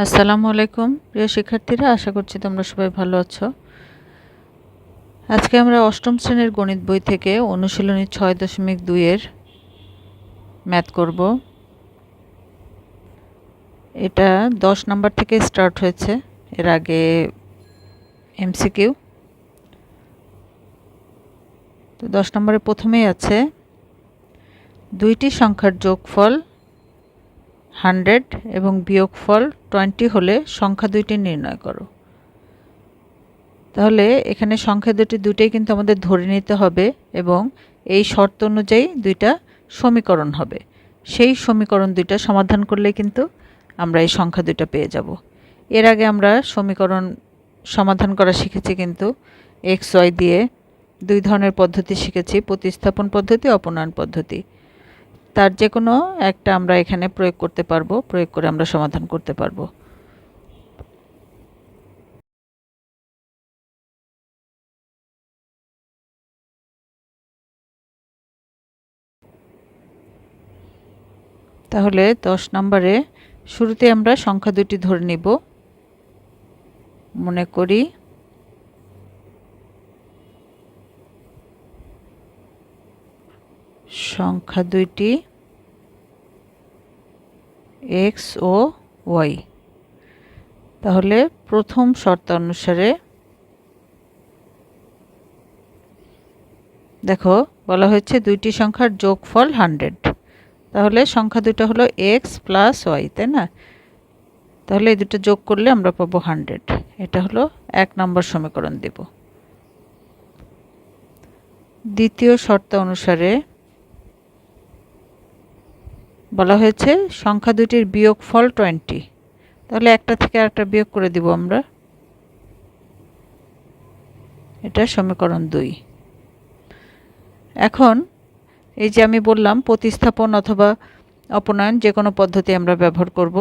আসসালামু আলাইকুম। প্রিয় শিক্ষার্থীরা, আশা করছি তোমরা সবাই ভালো আছো। আজকে আমরা অষ্টম শ্রেণির গণিত বই থেকে অনুশীলনী ছয় দশমিক দুইয়ের ম্যাথ করব। এটা দশ নাম্বার থেকে স্টার্ট হয়েছে। এর আগে এমসিকিউ। তো দশ নম্বরে প্রথমেই আছে, দুইটি সংখ্যার যোগফল হান্ড্রেড এবং বিয়োগফল টোয়েন্টি হলে সংখ্যা দুইটি নির্ণয় করো। তাহলে এখানে সংখ্যা দুটি দুটোই কিন্তু আমাদের ধরে নিতে হবে এবং এই শর্ত অনুযায়ী দুইটা সমীকরণ হবে। সেই সমীকরণ দুইটা সমাধান করলে কিন্তু আমরা এই সংখ্যা দুইটা পেয়ে যাব। এর আগে আমরা সমীকরণ সমাধান করা শিখেছি কিন্তু এক্স, ওয়াই দিয়ে দুই ধরনের পদ্ধতি শিখেছি, প্রতিস্থাপন পদ্ধতি, অপনয়ন পদ্ধতি। তার যে কোনো একটা আমরা এখানে প্রয়োগ করতে পারব, প্রয়োগ করে আমরা সমাধান করতে পারব। তাহলে দশ নম্বরে শুরুতে আমরা সংখ্যা দুটি ধরে নিব। মনে করি সংখ্যা দুইটি এক্স ও ওয়াই। তাহলে প্রথম শর্ত অনুসারে দেখো, বলা হয়েছে দুইটি সংখ্যার যোগফল হান্ড্রেড। তাহলে সংখ্যা দুটো হলো এক্স প্লাস ওয়াই, তাই না? তাহলে এই দুটো যোগ করলে আমরা পাবো হান্ড্রেড। এটা হলো এক নম্বর সমীকরণ দেব। দ্বিতীয় শর্ত অনুসারে বলা হয়েছে, সংখ্যা দুটির বিয়োগ ফল টোয়েন্টি তাহলে একটা থেকে আরেকটা বিয়োগ করে দিব আমরা। এটা সমীকরণ দুই। এখন এই যে আমি বললাম, প্রতিস্থাপন অথবা অপনয়ন যে কোনো পদ্ধতি আমরা ব্যবহার করব।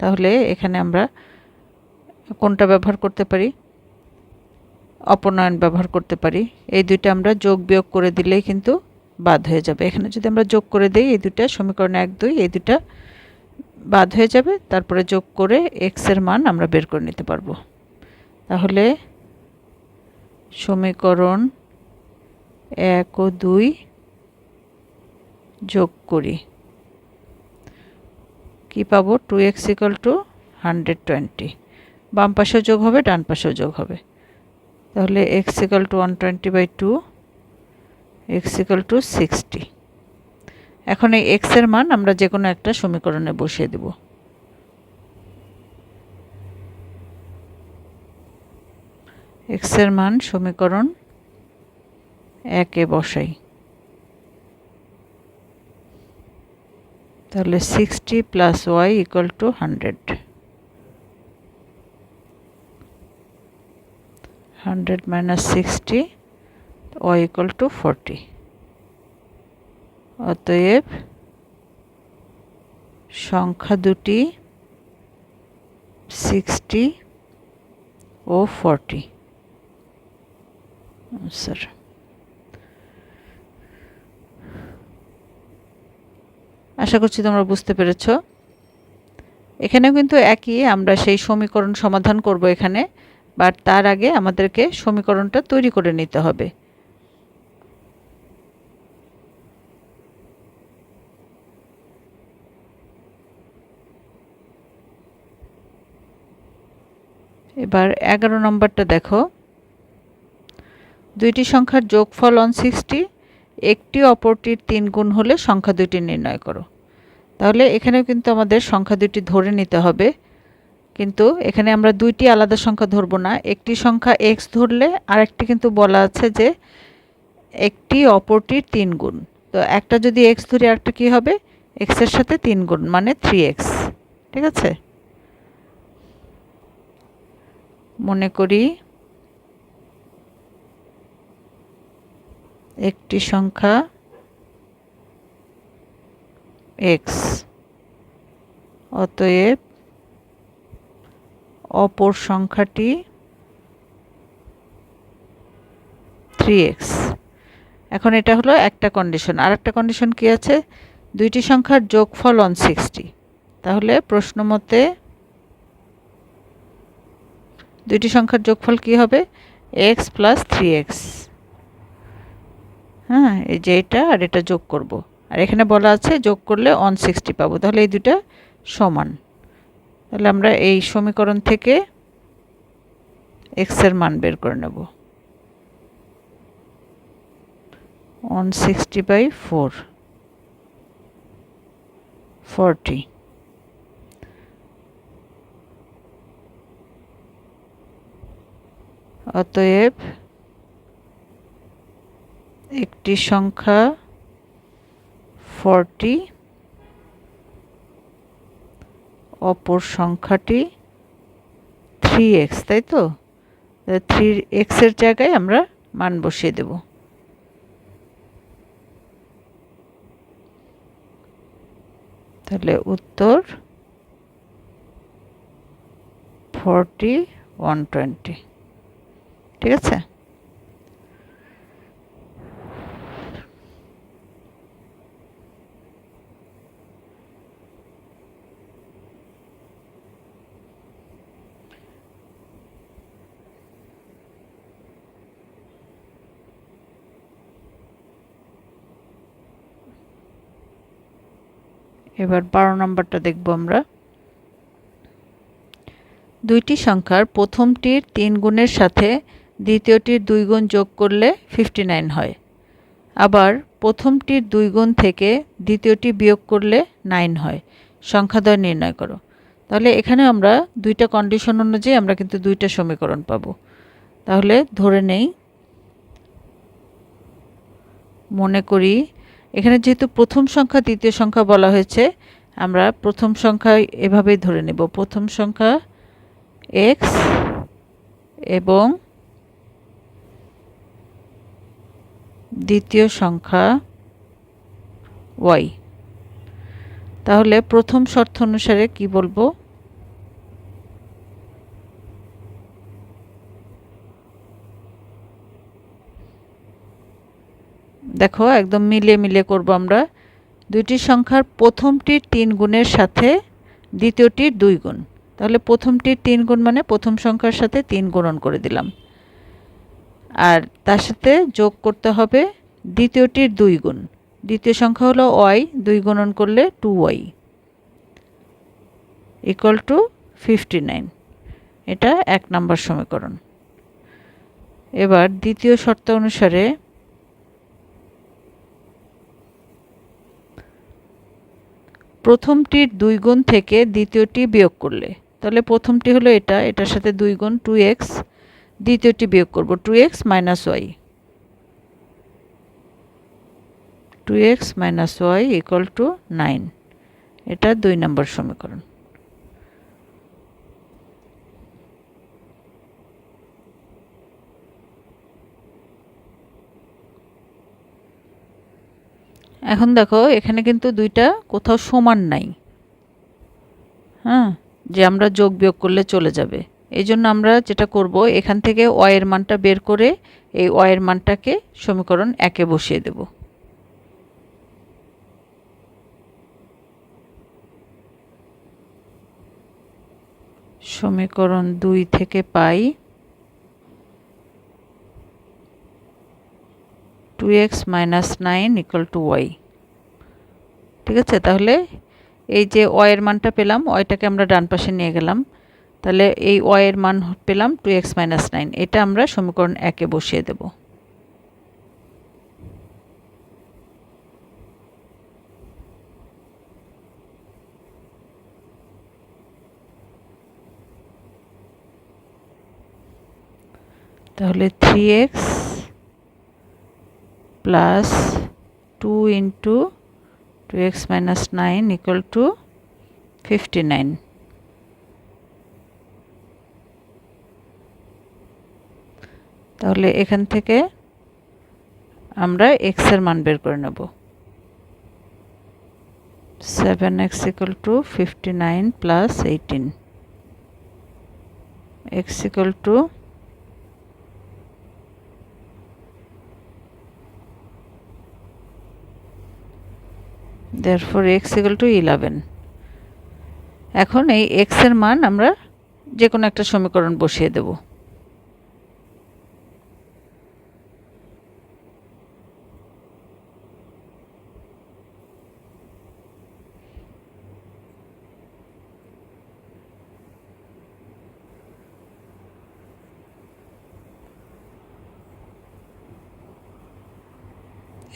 তাহলে এখানে আমরা কোনটা ব্যবহার করতে পারি? অপনয়ন ব্যবহার করতে পারি। এই দুইটা আমরা যোগ বিয়োগ করে দিলেই কিন্তু বাদ হয়ে যাবে। এখানে যদি আমরা যোগ করে দিই এই দুটা সমীকরণ এক, দুই, এই দুটা বাদ হয়ে যাবে। তারপরে যোগ করে এক্সের মান আমরা বের করে নিতে পারব। তাহলে সমীকরণ এক ও দুই যোগ করি। কি পাবো? Two x equal to hundred twenty বাম পাশেও যোগ হবে, ডান পাশেও যোগ হবে। তাহলে x equal to one twenty by two x equal to sixty এখন এই এক্সের মান আমরা যে কোনো একটা সমীকরণে বসিয়ে দেব। এক্সের মান সমীকরণ একে বসাই। তাহলে sixty plus y equal to hundred hundred minus sixty y equal to forty অতএব সংখ্যা দুটি সিক্সটি ও ফর্টি স্যার আশা করছি তোমরা বুঝতে পেরেছ। এখানেও কিন্তু একই, আমরা সেই সমীকরণ সমাধান করব এখানে বাট তার আগে আমাদেরকে সমীকরণটা তৈরি করে নিতে হবে। এবার এগারো নম্বরটা দেখো। দুইটি সংখ্যার যোগফল অন সিক্সটি একটি অপরটির তিন গুণ হলে সংখ্যা দুটি নির্ণয় করো। তাহলে এখানেও কিন্তু আমাদের সংখ্যা দুটি ধরে নিতে হবে। কিন্তু এখানে আমরা দুইটি আলাদা সংখ্যা ধরব না। একটি সংখ্যা এক্স ধরলে আরেকটি কিন্তু বলা আছে যে একটি অপরটির তিন গুণ। তো একটা যদি এক্স ধরি আরেকটা কী হবে? এক্সের সাথে তিন গুণ মানে থ্রি এক্স ঠিক আছে? মনে করি, একটি সংখ্যা এক্স অতএব অপর সংখ্যাটি থ্রি এক্স এখন এটা হলো একটা কন্ডিশন আর একটা কন্ডিশন কী আছে? দুইটি সংখ্যার যোগফল অন সিক্সটি তাহলে প্রশ্ন মতে দুইটি সংখ্যার যোগফল কি হবে? এক্স প্লাস থ্রি এক্স হ্যাঁ এই যে এটা আর এটা যোগ করব। আর এখানে বলা আছে যোগ করলে ওয়ান সিক্সটি পাবো। তাহলে এই দুটা সমান। তাহলে আমরা এই সমীকরণ থেকে এক্সের মান বের করে নেব। One sixty by four forty অতএব একটি সংখ্যা ফর্টি অপর সংখ্যাটি থ্রি এক্স তাই তো? থ্রি এক্সের জায়গায় আমরা মান বসিয়ে দেব। তাহলে উত্তর ফর্টি ওয়ান টোয়েন্টি ঠিক আছে? এবার বারো নম্বরটা দেখব আমরা। দুইটি সংখ্যার প্রথমটির তিন গুণের সাথে দ্বিতীয়টির দুই গুণ যোগ করলে ফিফটি নাইন হয়। আবার প্রথমটির দুই গুণ থেকে দ্বিতীয়টি বিয়োগ করলে নাইন হয়। সংখ্যাদ্বয় নির্ণয় করো। তাহলে এখানে আমরা দুইটা কন্ডিশন অনুযায়ী আমরা কিন্তু দুইটা সমীকরণ পাবো। তাহলে ধরে নেই। মনে করি এখানে যেহেতু প্রথম সংখ্যা, দ্বিতীয় সংখ্যা বলা হয়েছে, আমরা প্রথম সংখ্যা এভাবেই ধরে নেব। প্রথম সংখ্যা এক্স এবং দ্বিতীয় সংখ্যা ওয়াই। তাহলে প্রথম শর্ত অনুসারে কি বলব? দেখো, একদম মিলিয়ে মিলিয়ে করব আমরা। দুইটি সংখ্যার প্রথমটির তিন গুণের সাথে দ্বিতীয়টির দুই গুণ। তাহলে প্রথমটির তিন গুণ মানে প্রথম সংখ্যার সাথে তিন গুণন করে দিলাম। আর তার সাথে যোগ করতে হবে দ্বিতীয়টির দুই গুণ। দ্বিতীয় সংখ্যা হলো ওয়াই, দুই গুণন করলে two y. Equal to fifty nine এটা এক নম্বর সমীকরণ। এবার দ্বিতীয় শর্ত অনুসারে প্রথমটির দুই গুণ থেকে দ্বিতীয়টি বিয়োগ করলে। তাহলে প্রথমটি হলো এটা, এটার সাথে দুই গুণ টু এক্স দ্বিতীয়টি বিয়োগ করব two x minus y two x minus y equal to nine এটা দুই নম্বর সমীকরণ। এখন দেখো, এখানে কিন্তু দুইটা কোথাও সমান নাই। হ্যাঁ যে আমরা যোগ বিয়োগ করলে চলে যাবে। এই জন্য আমরা যেটা করব, এখান থেকে ওয়ের মানটা বের করে এই ওয়ের মানটাকে সমীকরণ একে বসিয়ে দেব। সমীকরণ দুই থেকে পাই two x minus nine equal to y ঠিক আছে? তাহলে এই যে ওয়ের মানটা পেলাম ওয়াইটাকে আমরা ডান পাশে নিয়ে গেলাম। তাহলে এই ওয়ের মান পেলাম টু এক্স মাইনাস নাইন এটা আমরা সমীকরণ একে বসিয়ে দেব। তাহলে three x plus two into two x minus nine equal to fifty nine তাহলে এখান থেকে আমরা এক্সের মান বের করে নেব। Seven x equal to fifty nine plus eighteen x equal to therefore x equal to 11 এখন এই x এর মান আমরা যে কোনো একটা সমীকরণ বসিয়ে দেব।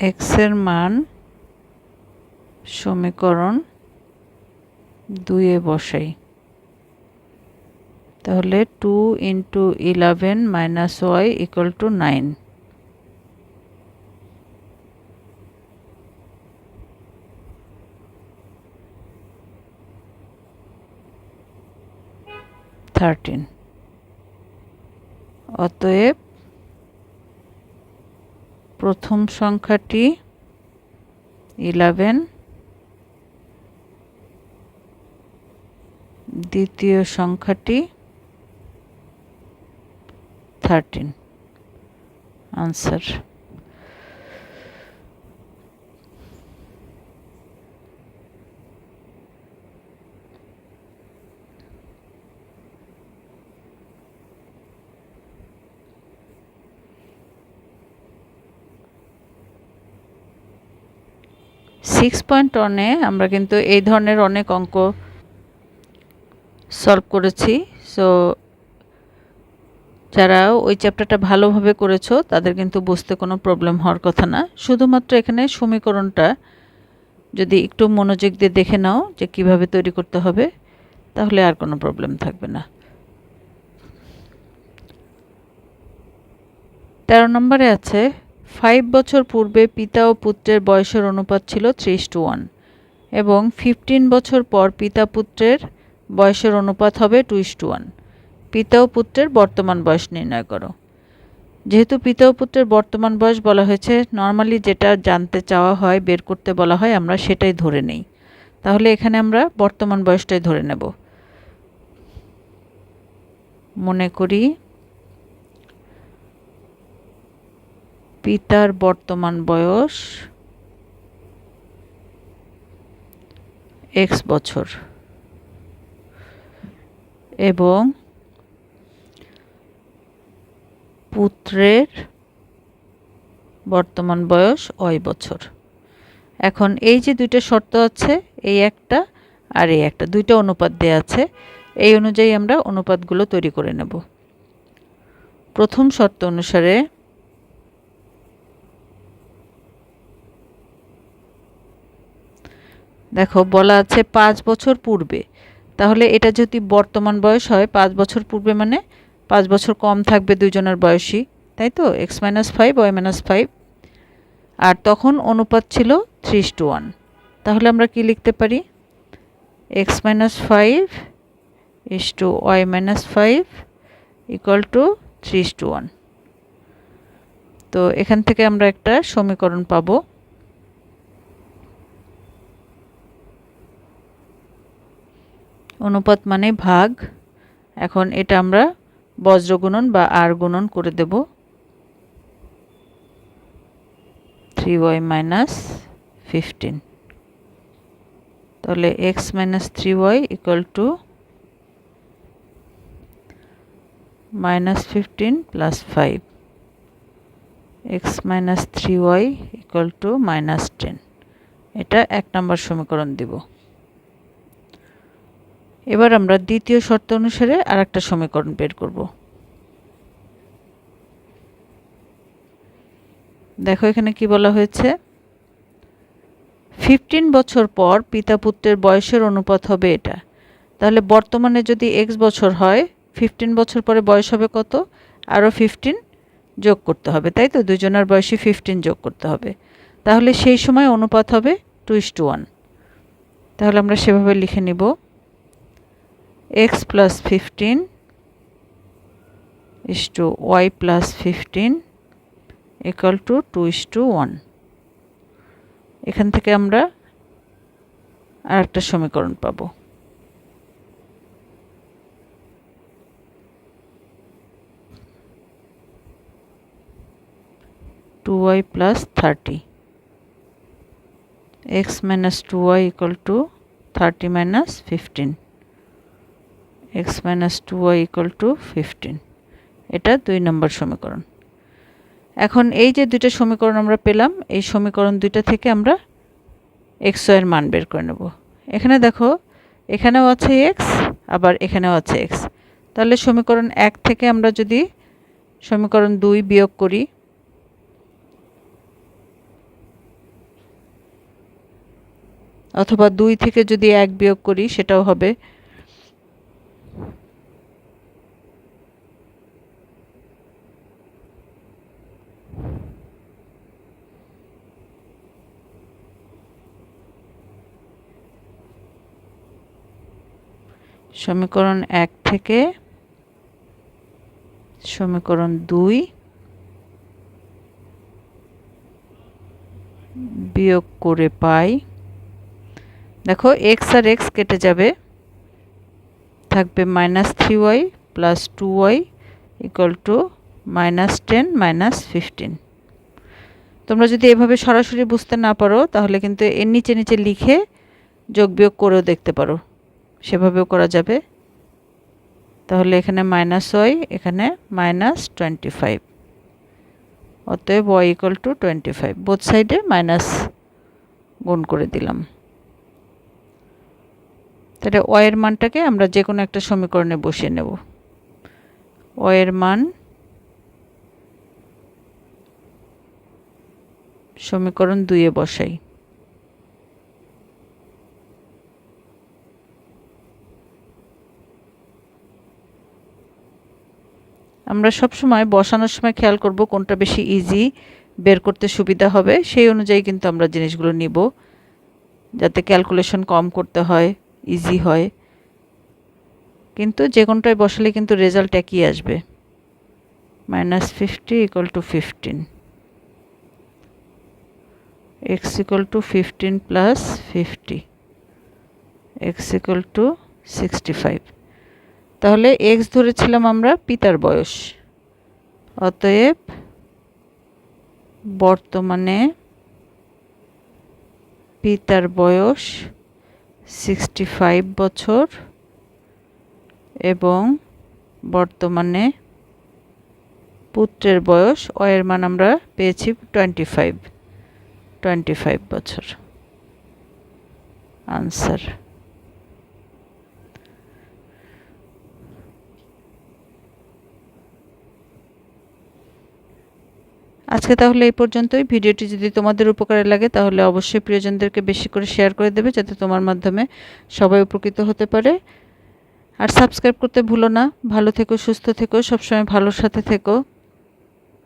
এক্সের মান সমীকরণ দুইয়ে বসাই। তাহলে two into eleven minus y equal to nine. Thirteen. অতএব প্রথম সংখ্যাটি ইলেভেন দ্বিতীয় সংখ্যাটি থার্টিন আনসার সিক্স পয়েন্ট ওয়ানে আমরা কিন্তু এই ধরনের অনেক অঙ্ক সলভ করেছি। সো যারা ওই চ্যাপ্টারটা ভালোভাবে করেছ, তাদের কিন্তু বুঝতে কোনো প্রবলেম হওয়ার কথা না। শুধুমাত্র এখানে সমীকরণটা যদি একটু মনোযোগ দিয়ে দেখে নাও যে কীভাবে তৈরি করতে হবে, তাহলে আর কোনো প্রবলেম থাকবে না। তেরো নম্বরে আছে ফাইভ বছর পূর্বে পিতা ও পুত্রের বয়সের অনুপাত ছিল ত্রিশ টু ওয়ান এবং ফিফটিন বছর পর পিতা পুত্রের বয়সের অনুপাত হবে টু ইস টু ওয়ান পিতা ও পুত্রের বর্তমান বয়স নির্ণয় করো। যেহেতু পিতা ও পুত্রের বর্তমান বয়স বলা হয়েছে নর্মালি যেটা জানতে চাওয়া হয়, বের করতে বলা হয়, আমরা সেটাই ধরে নেই। তাহলে এখানে আমরা বর্তমান বয়সটাই ধরে নেব। মনে করি পিতার বর্তমান বয়স এক্স বছর। এবং পুত্রের বর্তমান বয়স অয় বছর। এখন এই যে দুইটা শর্ত আছে, এই একটা আর এই একটা, দুইটা অনুপাত দেওয়া আছে, এই অনুযায়ী আমরা অনুপাতগুলো তৈরি করে নেব। প্রথম শর্ত অনুসারে দেখো, বলা আছে পাঁচ বছর পূর্বে। তাহলে এটা যদি বর্তমান বয়স হয়, পাঁচ বছর পূর্বে মানে পাঁচ বছর কম থাকবে দুজনের বয়সী তাই তো? X minus five, y minus five. আর তখন অনুপাত ছিল থ্রি টু ওয়ান। তাহলে আমরা কি লিখতে পারি? X minus five is to y minus five equal to three to one. তো এখান থেকে আমরা একটা সমীকরণ পাবো। অনুপাত মানে ভাগ। এখন এটা আমরা বজ্র গুণন বা আর গুণন করে দেব। থ্রি ওয়াই মাইনাস ফিফটিন তাহলে x minus three y equal to minus fifteen plus five x minus three y equal to minus ten এটা এক নম্বর সমীকরণ দিব। এবার আমরা দ্বিতীয় শর্ত অনুসারে আর একটা সমীকরণ বের করব। দেখো এখানে কি বলা হয়েছে? ফিফটিন বছর পর পিতা পুত্রের বয়সের অনুপাত হবে এটা। তাহলে বর্তমানে যদি এক্স বছর হয় ফিফটিন বছর পরে বয়স হবে কত? আরও ফিফটিন যোগ করতে হবে, তাই তো? দুজনের বয়সে ফিফটিন যোগ করতে হবে। তাহলে সেই সময় অনুপাত হবে টু ইস টু ওয়ান তাহলে আমরা সেভাবে লিখে নিব। X plus 15 is to y plus 15 equal to 2 is to 1 এখান থেকে আমরা আর একটা সমীকরণ পাবো। Two y plus thirty x minus two y equal to thirty minus fifteen x minus two y equal to fifteen. এটা দুই নম্বর সমীকরণ। এখন এই যে দুইটা সমীকরণ আমরা পেলাম, এই সমীকরণ দুইটা থেকে আমরা এক্স ওয়ের মান বের করে নেব। এখানে দেখো, এখানেও আছে এক্স, আবার এখানেও আছে এক্স। তাহলে সমীকরণ এক থেকে আমরা যদি সমীকরণ দুই বিয়োগ করি, অথবা দুই থেকে যদি এক বিয়োগ করি, সেটাও হবে সমীকরণ এক থেকে সমীকরণ দুই বিয়োগ করে পাই। দেখো এক্স আর এক্স কেটে যাবে। থাকবে minus three y plus two y equal to minus ten minus fifteen তোমরা যদি এভাবে সরাসরি বুঝতে না পারো, তাহলে কিন্তু এর নিচে নিচে লিখে যোগ বিয়োগ করেও দেখতে পারো। সেভাবেও করা যাবে। তাহলে এখানে মাইনাস ওয়াই এখানে মাইনাস টোয়েন্টি ফাইভ অতএব y equal to twenty five both সাইডে মাইনাস গুণ করে দিলাম। তাহলে ওয়ের মানটাকে আমরা যে কোনো একটা সমীকরণে বসিয়ে নেব। ওয়ের মান সমীকরণ দুইয়ে বসাই। আমরা সব সময় বসানোর সময় খেয়াল করব কোনটা বেশি ইজি বের করতে সুবিধা হবে, সেই অনুযায়ী কিন্তু আমরা জিনিসগুলো নিব। যাতে ক্যালকুলেশন কম করতে হয় ইজি হয়। কিন্তু যে কোনটায় বসালে কিন্তু রেজাল্ট একই আসবে। Minus fifty equal to fifteen x equal to fifteen plus fifty x equal to sixty five তাহলে এক্স ধরেছিলাম আমরা পিতার বয়স। অতএব বর্তমানে পিতার বয়স সিক্সটি ফাইভ বছর এবং বর্তমানে পুত্রের বয়স অয়ের মান আমরা পেয়েছি টোয়েন্টি ফাইভ টোয়েন্টি ফাইভ বছর। আনসার আজকে তাহলে এই পর্যন্তই। ভিডিওটি যদি তোমাদের উপকারে লাগে, তাহলে অবশ্যই প্রিয়জনদেরকে বেশি করে শেয়ার করে দেবে, যাতে তোমার মাধ্যমে সবাই উপকৃত হতে পারে। আর সাবস্ক্রাইব করতে ভুলো না। ভালো থেকো, সুস্থ থেকো, সবসময় ভালোর সাথে থেকো।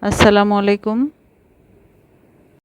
আসসালামু আলাইকুম।